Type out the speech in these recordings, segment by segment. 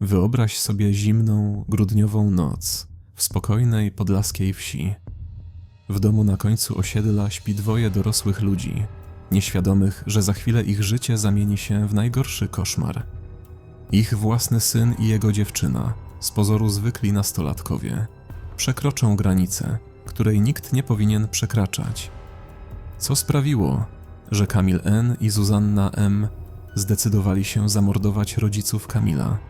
Wyobraź sobie zimną, grudniową noc w spokojnej podlaskiej wsi. W domu na końcu osiedla śpi dwoje dorosłych ludzi, nieświadomych, że za chwilę ich życie zamieni się w najgorszy koszmar. Ich własny syn i jego dziewczyna, z pozoru zwykli nastolatkowie, przekroczą granicę, której nikt nie powinien przekraczać. Co sprawiło, że Kamil N. i Zuzanna M. zdecydowali się zamordować rodziców Kamila?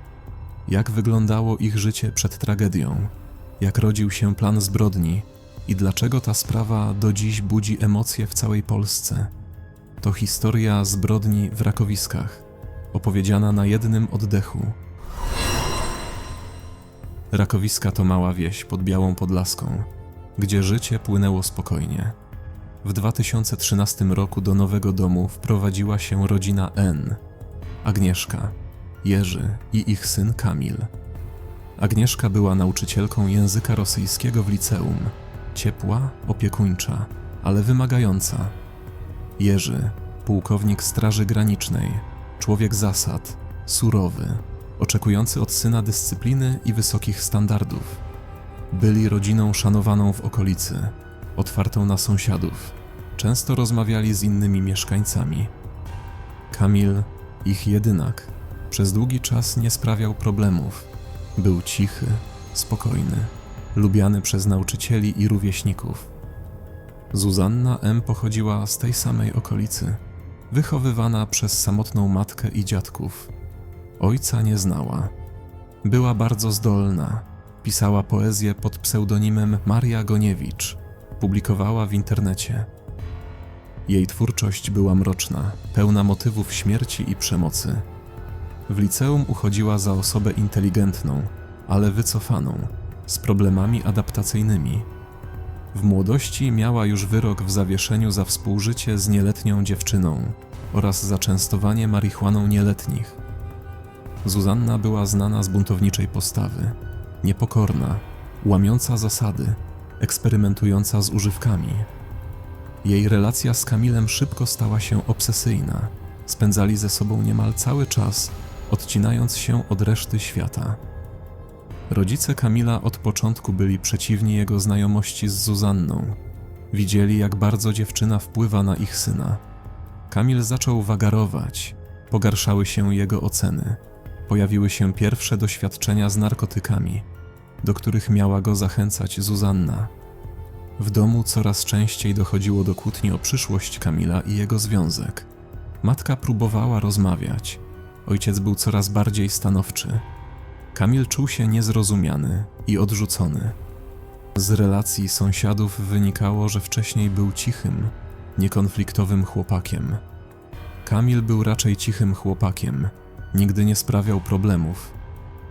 Jak wyglądało ich życie przed tragedią? Jak rodził się plan zbrodni? I dlaczego ta sprawa do dziś budzi emocje w całej Polsce? To historia zbrodni w Rakowiskach, opowiedziana na jednym oddechu. Rakowiska to mała wieś pod Białą Podlaską, gdzie życie płynęło spokojnie. W 2013 roku do nowego domu wprowadziła się rodzina N. Agnieszka, Jerzy i ich syn Kamil. Agnieszka była nauczycielką języka rosyjskiego w liceum. Ciepła, opiekuńcza, ale wymagająca. Jerzy, pułkownik Straży Granicznej, człowiek zasad, surowy, oczekujący od syna dyscypliny i wysokich standardów. Byli rodziną szanowaną w okolicy, otwartą na sąsiadów. Często rozmawiali z innymi mieszkańcami. Kamil, ich jedynak, przez długi czas nie sprawiał problemów. Był cichy, spokojny, lubiany przez nauczycieli i rówieśników. Zuzanna M. pochodziła z tej samej okolicy, wychowywana przez samotną matkę i dziadków. Ojca nie znała. Była bardzo zdolna. Pisała poezję pod pseudonimem Maria Goniewicz. Publikowała w internecie. Jej twórczość była mroczna, pełna motywów śmierci i przemocy. W liceum uchodziła za osobę inteligentną, ale wycofaną, z problemami adaptacyjnymi. W młodości miała już wyrok w zawieszeniu za współżycie z nieletnią dziewczyną oraz za częstowanie marihuaną nieletnich. Zuzanna była znana z buntowniczej postawy, niepokorna, łamiąca zasady, eksperymentująca z używkami. Jej relacja z Kamilem szybko stała się obsesyjna. Spędzali ze sobą niemal cały czas, odcinając się od reszty świata. Rodzice Kamila od początku byli przeciwni jego znajomości z Zuzanną. Widzieli, jak bardzo dziewczyna wpływa na ich syna. Kamil zaczął wagarować, pogarszały się jego oceny. Pojawiły się pierwsze doświadczenia z narkotykami, do których miała go zachęcać Zuzanna. W domu coraz częściej dochodziło do kłótni o przyszłość Kamila i jego związek. Matka próbowała rozmawiać. Ojciec był coraz bardziej stanowczy. Kamil czuł się niezrozumiany i odrzucony. Z relacji sąsiadów wynikało, że wcześniej był cichym, niekonfliktowym chłopakiem. Kamil był raczej cichym chłopakiem, nigdy nie sprawiał problemów.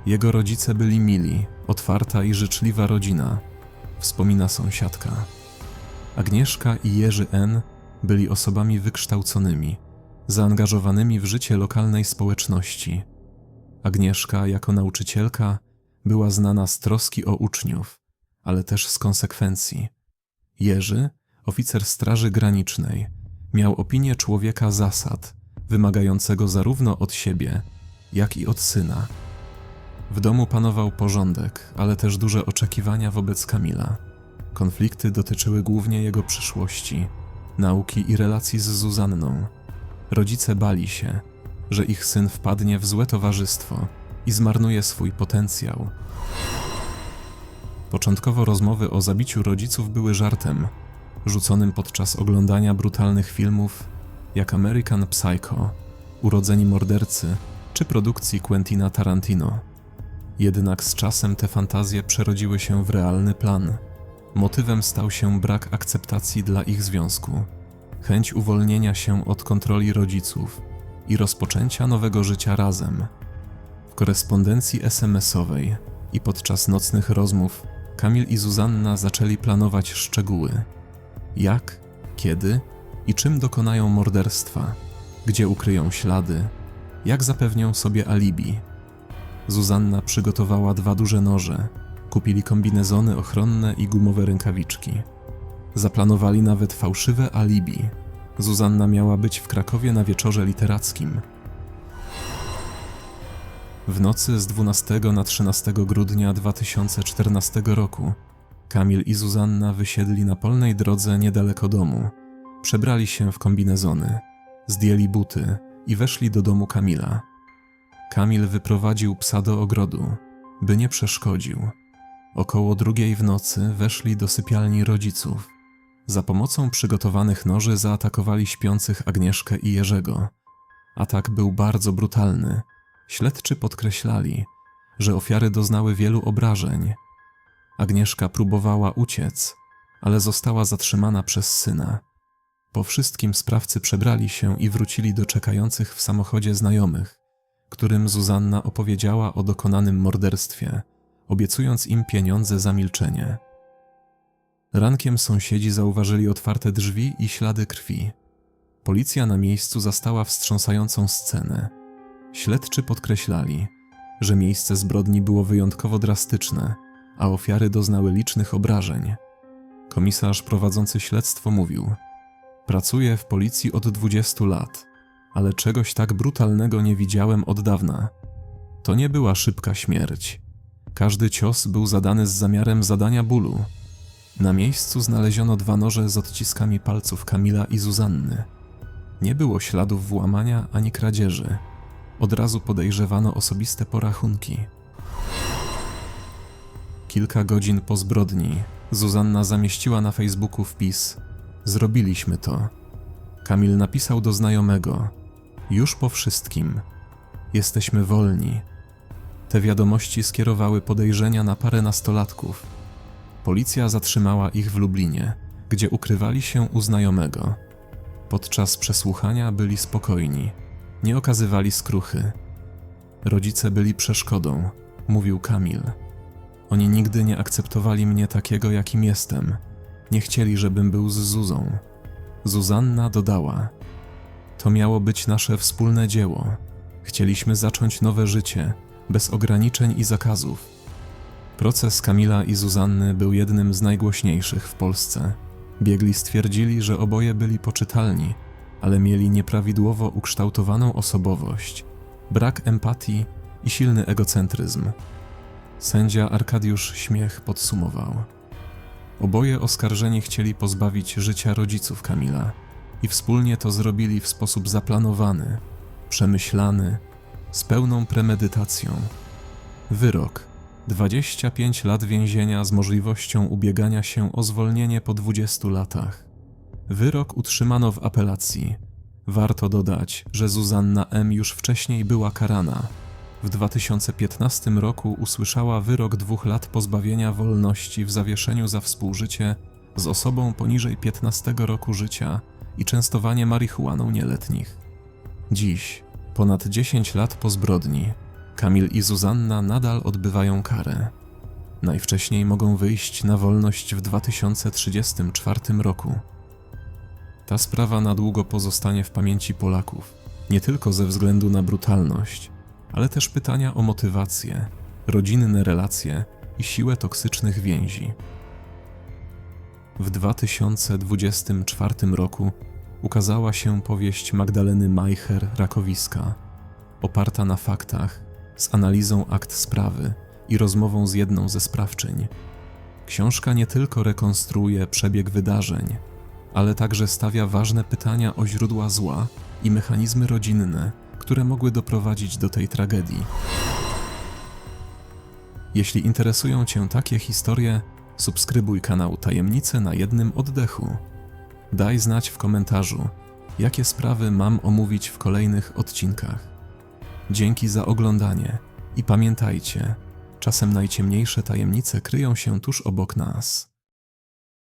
Jego rodzice byli mili, otwarta i życzliwa rodzina, wspomina sąsiadka. Agnieszka i Jerzy N. byli osobami wykształconymi, zaangażowanymi w życie lokalnej społeczności. Agnieszka, jako nauczycielka, była znana z troski o uczniów, ale też z konsekwencji. Jerzy, oficer Straży Granicznej, miał opinię człowieka zasad, wymagającego zarówno od siebie, jak i od syna. W domu panował porządek, ale też duże oczekiwania wobec Kamila. Konflikty dotyczyły głównie jego przyszłości, nauki i relacji z Zuzanną. Rodzice bali się, że ich syn wpadnie w złe towarzystwo i zmarnuje swój potencjał. Początkowo rozmowy o zabiciu rodziców były żartem, rzuconym podczas oglądania brutalnych filmów jak American Psycho, Urodzeni Mordercy czy produkcji Quentina Tarantino. Jednak z czasem te fantazje przerodziły się w realny plan. Motywem stał się brak akceptacji dla ich związku, chęć uwolnienia się od kontroli rodziców i rozpoczęcia nowego życia razem. W korespondencji SMS-owej i podczas nocnych rozmów Kamil i Zuzanna zaczęli planować szczegóły. Jak, kiedy i czym dokonają morderstwa, gdzie ukryją ślady, jak zapewnią sobie alibi. Zuzanna przygotowała dwa duże noże, kupili kombinezony ochronne i gumowe rękawiczki. Zaplanowali nawet fałszywe alibi. Zuzanna miała być w Krakowie na wieczorze literackim. W nocy z 12 na 13 grudnia 2014 roku Kamil i Zuzanna wysiedli na polnej drodze niedaleko domu. Przebrali się w kombinezony, zdjęli buty i weszli do domu Kamila. Kamil wyprowadził psa do ogrodu, by nie przeszkodził. Około drugiej w nocy weszli do sypialni rodziców. Za pomocą przygotowanych noży zaatakowali śpiących Agnieszkę i Jerzego. Atak był bardzo brutalny. Śledczy podkreślali, że ofiary doznały wielu obrażeń. Agnieszka próbowała uciec, ale została zatrzymana przez syna. Po wszystkim sprawcy przebrali się i wrócili do czekających w samochodzie znajomych, którym Zuzanna opowiedziała o dokonanym morderstwie, obiecując im pieniądze za milczenie. Rankiem sąsiedzi zauważyli otwarte drzwi i ślady krwi. Policja na miejscu zastała wstrząsającą scenę. Śledczy podkreślali, że miejsce zbrodni było wyjątkowo drastyczne, a ofiary doznały licznych obrażeń. Komisarz prowadzący śledztwo mówił: Pracuję w policji od 20 lat, ale czegoś tak brutalnego nie widziałem od dawna. To nie była szybka śmierć. Każdy cios był zadany z zamiarem zadania bólu. Na miejscu znaleziono dwa noże z odciskami palców Kamila i Zuzanny. Nie było śladów włamania ani kradzieży. Od razu podejrzewano osobiste porachunki. Kilka godzin po zbrodni Zuzanna zamieściła na Facebooku wpis: Zrobiliśmy to. Kamil napisał do znajomego: Już po wszystkim. Jesteśmy wolni. Te wiadomości skierowały podejrzenia na parę nastolatków. Policja zatrzymała ich w Lublinie, gdzie ukrywali się u znajomego. Podczas przesłuchania byli spokojni, nie okazywali skruchy. Rodzice byli przeszkodą, mówił Kamil. Oni nigdy nie akceptowali mnie takiego, jakim jestem. Nie chcieli, żebym był z Zuzą. Zuzanna dodała: To miało być nasze wspólne dzieło. Chcieliśmy zacząć nowe życie, bez ograniczeń i zakazów. Proces Kamila i Zuzanny był jednym z najgłośniejszych w Polsce. Biegli stwierdzili, że oboje byli poczytalni, ale mieli nieprawidłowo ukształtowaną osobowość, brak empatii i silny egocentryzm. Sędzia Arkadiusz Śmiech podsumował. Oboje oskarżeni chcieli pozbawić życia rodziców Kamila i wspólnie to zrobili w sposób zaplanowany, przemyślany, z pełną premedytacją. Wyrok 25 lat więzienia z możliwością ubiegania się o zwolnienie po 20 latach. Wyrok utrzymano w apelacji. Warto dodać, że Zuzanna M. już wcześniej była karana. W 2015 roku usłyszała wyrok dwóch lat pozbawienia wolności w zawieszeniu za współżycie z osobą poniżej 15 roku życia i częstowanie marihuaną nieletnich. Dziś, ponad 10 lat po zbrodni, Kamil i Zuzanna nadal odbywają karę. Najwcześniej mogą wyjść na wolność w 2034 roku. Ta sprawa na długo pozostanie w pamięci Polaków, nie tylko ze względu na brutalność, ale też pytania o motywację, rodzinne relacje i siłę toksycznych więzi. W 2024 roku ukazała się powieść Magdaleny Majcher Rakowiska, oparta na faktach, z analizą akt sprawy i rozmową z jedną ze sprawczyń. Książka nie tylko rekonstruuje przebieg wydarzeń, ale także stawia ważne pytania o źródła zła i mechanizmy rodzinne, które mogły doprowadzić do tej tragedii. Jeśli interesują Cię takie historie, subskrybuj kanał Tajemnice na jednym oddechu. Daj znać w komentarzu, jakie sprawy mam omówić w kolejnych odcinkach. Dzięki za oglądanie i pamiętajcie, czasem najciemniejsze tajemnice kryją się tuż obok nas.